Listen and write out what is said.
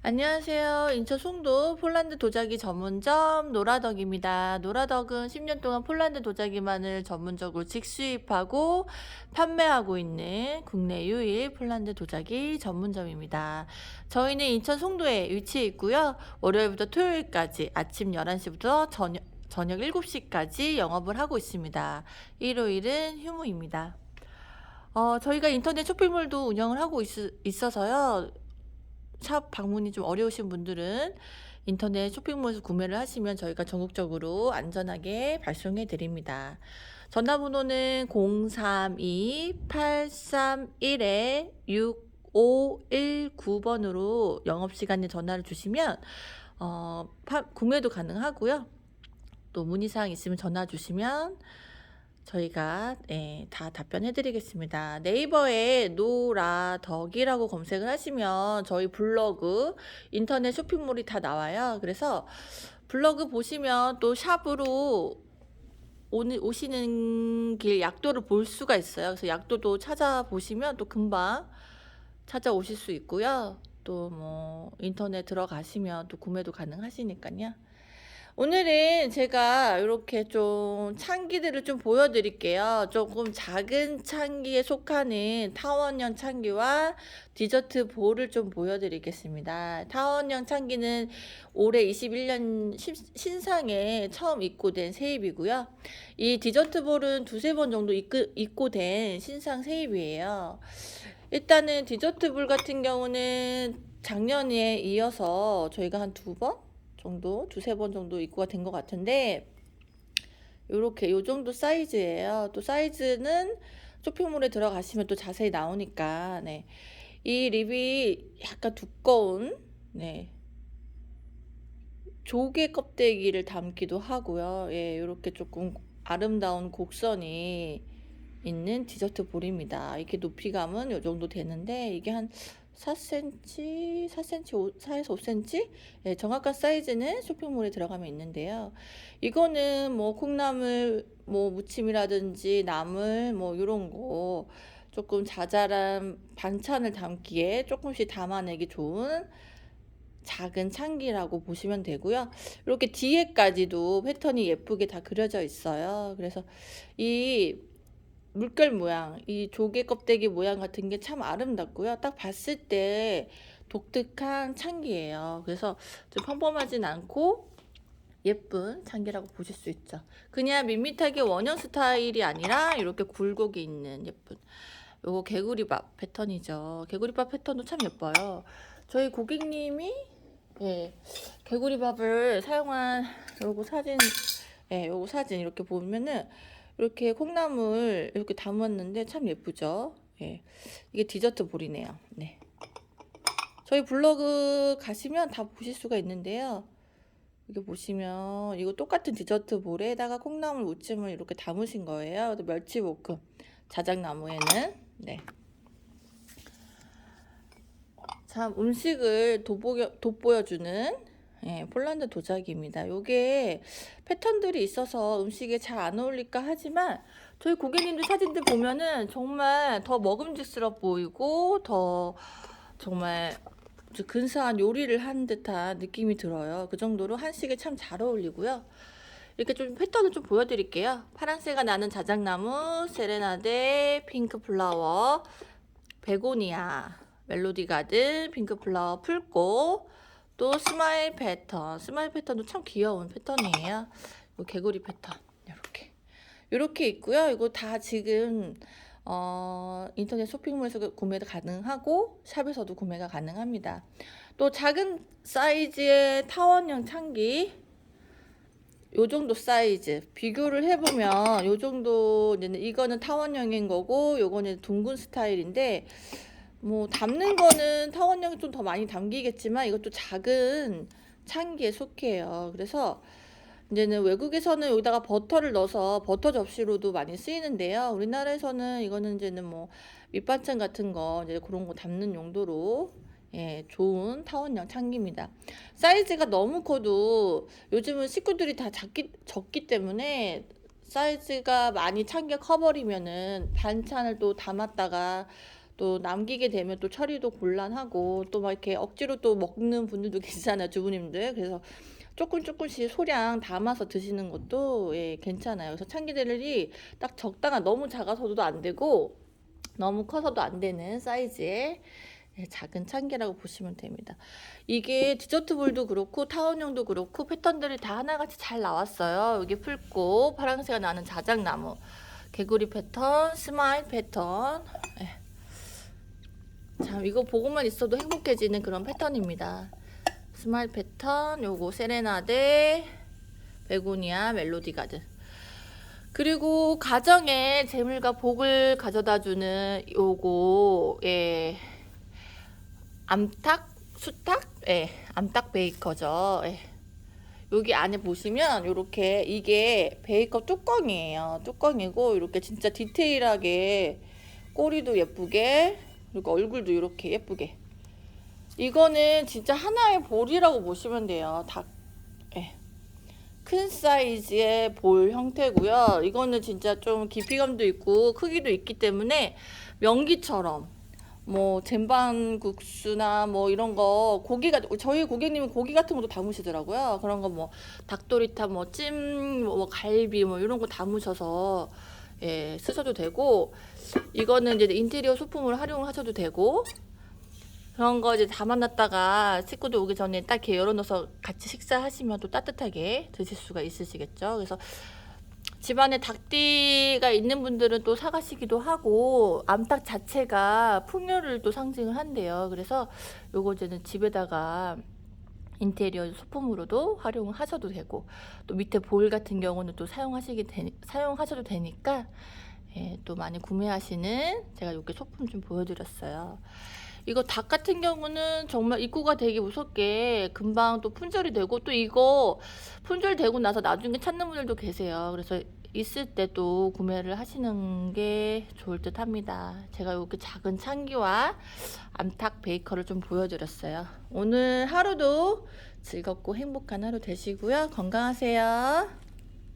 안녕하세요. 인천 송도 폴란드 도자기 전문점 노라덕입니다. 노라덕은 10년 동안 폴란드 도자기만을 전문적으로 직수입하고 판매하고 있는 국내 유일 폴란드 도자기 전문점입니다. 저희는 인천 송도에 위치해 있고요. 월요일부터 토요일까지 아침 11시부터 저녁, 저녁 7시까지 영업을 하고 있습니다. 일요일은 휴무입니다. 어, 저희가 인터넷 쇼핑몰도 운영을 하고 있, 있어서요. 샵 방문이 좀 어려우신 분들은 인터넷 쇼핑몰에서 구매를 하시면 저희가 전국적으로 안전하게 발송해 드립니다. 전화번호는 031-831-6519번으로 영업시간에 전화를 주시면 어, 파, 구매도 가능하고요. 또 문의사항 있으면 전화 주시면 저희가 예, 다 답변해 드리겠습니다. 네이버에 노라덕이라고 검색을 하시면 저희 블로그, 인터넷 쇼핑몰이 다 나와요. 그래서 블로그 보시면 또 샵으로 오는, 오시는 길 약도를 볼 수가 있어요. 그래서 약도도 찾아보시면 또 금방 찾아오실 수 있고요. 또 뭐 인터넷 들어가시면 또 구매도 가능하시니까요. 오늘은 제가 이렇게 좀 창기들을 좀 보여드릴게요. 조금 작은 창기에 속하는 타원형 창기와 디저트 볼을 좀 보여드리겠습니다. 타원형 창기는 올해 21년 신상에 처음 입고된 세입이고요. 이 디저트 볼은 두세 번 정도 입고, 입고된 신상 세입이에요. 일단은 디저트 볼 같은 경우는 작년에 이어서 저희가 한 두 번? 정도 두세 번 정도 입고가 된 것 같은데 요렇게 요 정도 사이즈예요. 또 사이즈는 쇼핑몰에 들어가시면 또 자세히 나오니까 네. 이 립이 약간 두꺼운 네. 조개 껍데기를 담기도 하고요. 예, 요렇게 조금 아름다운 곡선이 있는 디저트 볼입니다. 이렇게 높이감은 요 정도 되는데 이게 한 4cm, 4cm, 4에서 5cm? 예, 정확한 사이즈는 쇼핑몰에 들어가면 있는데요. 이거는 뭐 콩나물 뭐 무침이라든지 나물 뭐 이런 거 조금 자잘한 반찬을 담기에 조금씩 담아내기 좋은 작은 창기라고 보시면 되고요. 이렇게 뒤에까지도 패턴이 예쁘게 다 그려져 있어요. 그래서 이 물결 모양, 이 조개 껍데기 모양 같은 게 참 아름답고요. 딱 봤을 때 독특한 창기예요. 그래서 좀 평범하진 않고 예쁜 창기라고 보실 수 있죠. 그냥 밋밋하게 원형 스타일이 아니라 이렇게 굴곡이 있는 예쁜 요거 개구리밥 패턴이죠. 개구리밥 패턴도 참 예뻐요. 저희 고객님이 예, 개구리밥을 사용한 요거 사진 예, 요거 사진 이렇게 보면은 이렇게 콩나물 이렇게 담았는데 참 예쁘죠? 예. 이게 디저트 볼이네요. 네. 저희 블로그 가시면 다 보실 수가 있는데요. 이게 보시면 이거 똑같은 디저트 볼에다가 콩나물 무침을 이렇게 담으신 거예요. 멸치 볶음 자작나무에는 네. 참 음식을 돋보여, 돋보여주는 예, 폴란드 도자기입니다. 요게 패턴들이 있어서 음식에 잘 안 어울릴까 하지만 저희 고객님들 사진들 보면은 정말 더 먹음직스러워 보이고 더 정말 근사한 요리를 한 듯한 느낌이 들어요. 그 정도로 한식에 참 잘 어울리고요. 이렇게 좀 패턴을 좀 보여드릴게요. 파란색가 나는 자작나무, 세레나데, 핑크 플라워, 베고니아, 멜로디 가든, 핑크 플라워 풀꽃, 또 스마일 패턴. 스마일 패턴도 참 귀여운 패턴이에요. 개구리 패턴. 이렇게. 이렇게 있고요. 이거 다 지금 어, 인터넷 쇼핑몰에서 구매가 가능하고 샵에서도 구매가 가능합니다. 또 작은 사이즈의 타원형 창기 요 정도 사이즈 비교를 해보면 요 정도 이거는 타원형인 거고 요거는 둥근 스타일인데 뭐 담는 거는 타원형이 좀 더 많이 담기겠지만 이것도 작은 창기에 속해요. 그래서 이제는 외국에서는 여기다가 버터를 넣어서 버터 접시로도 많이 쓰이는데요. 우리나라에서는 이거는 이제는 뭐 밑반찬 같은 거 이제 그런 거 담는 용도로 예, 좋은 타원형 창기입니다. 사이즈가 너무 커도 요즘은 식구들이 다 작기, 적기 때문에 사이즈가 많이 창기가 커버리면은 반찬을 또 담았다가 또 남기게 되면 또 처리도 곤란하고 또 막 이렇게 억지로 또 먹는 분들도 계시잖아요 주부님들 그래서 조금 조금씩 소량 담아서 드시는 것도 예, 괜찮아요 그래서 참기름이 딱 적당한 너무 작아서도 안 되고 너무 커서도 안 되는 사이즈의 예, 작은 참기라고 보시면 됩니다. 이게 디저트 볼도 그렇고 타원형도 그렇고 패턴들이 다 하나같이 잘 나왔어요. 여기 풀꽃, 파랑새가 나는 자작나무, 개구리 패턴, 스마일 패턴. 예. 참 이거 보고만 있어도 행복해지는 그런 패턴입니다. 스마일 패턴, 요거 세레나데, 베고니아, 멜로디 가든. 그리고 가정에 재물과 복을 가져다주는 요거 예 암탉 수탉 예 암탉 베이커죠 예. 여기 안에 보시면 요렇게 이게 베이커 뚜껑이에요 뚜껑이고 이렇게 진짜 디테일하게 꼬리도 예쁘게 그리고 얼굴도 이렇게 예쁘게 이거는 진짜 하나의 볼이라고 보시면 돼요 닭 예. 큰 사이즈의 볼 형태고요. 이거는 진짜 좀 깊이감도 있고 크기도 있기 때문에 명기처럼 뭐 젠반국수나 뭐 이런 거 고기가 저희 고객님은 고기 같은 것도 담으시더라고요. 그런 거 뭐 닭도리탕 뭐찜뭐 갈비 뭐 이런 거 담으셔서 예, 쓰셔도 되고 이거는 이제 인테리어 소품으로 활용하셔도 되고 그런 거 이제 담아놨다가 식구들 오기 전에 딱 이렇게 열어놓아서 같이 식사하시면 또 따뜻하게 드실 수가 있으시겠죠. 그래서 집안에 닭띠가 있는 분들은 또 사가시기도 하고 암탉 자체가 풍요를 또 상징을 한대요. 그래서 요거 이제는 집에다가 인테리어 소품으로도 활용을 하셔도 되고 또 밑에 볼 같은 경우는 또 사용하시게 되, 사용하셔도 되니까 예, 또 많이 구매하시는 제가 이렇게 소품 좀 보여드렸어요. 이거 닭 같은 경우는 정말 입구가 되게 무섭게 금방 또 품절이 되고 또 이거 품절 되고 나서 나중에 찾는 분들도 계세요. 그래서 있을 때도 구매를 하시는 게 좋을 듯 합니다. 제가 이렇게 작은 창기와 암탉 베이커를 좀 보여드렸어요. 오늘 하루도 즐겁고 행복한 하루 되시고요. 건강하세요.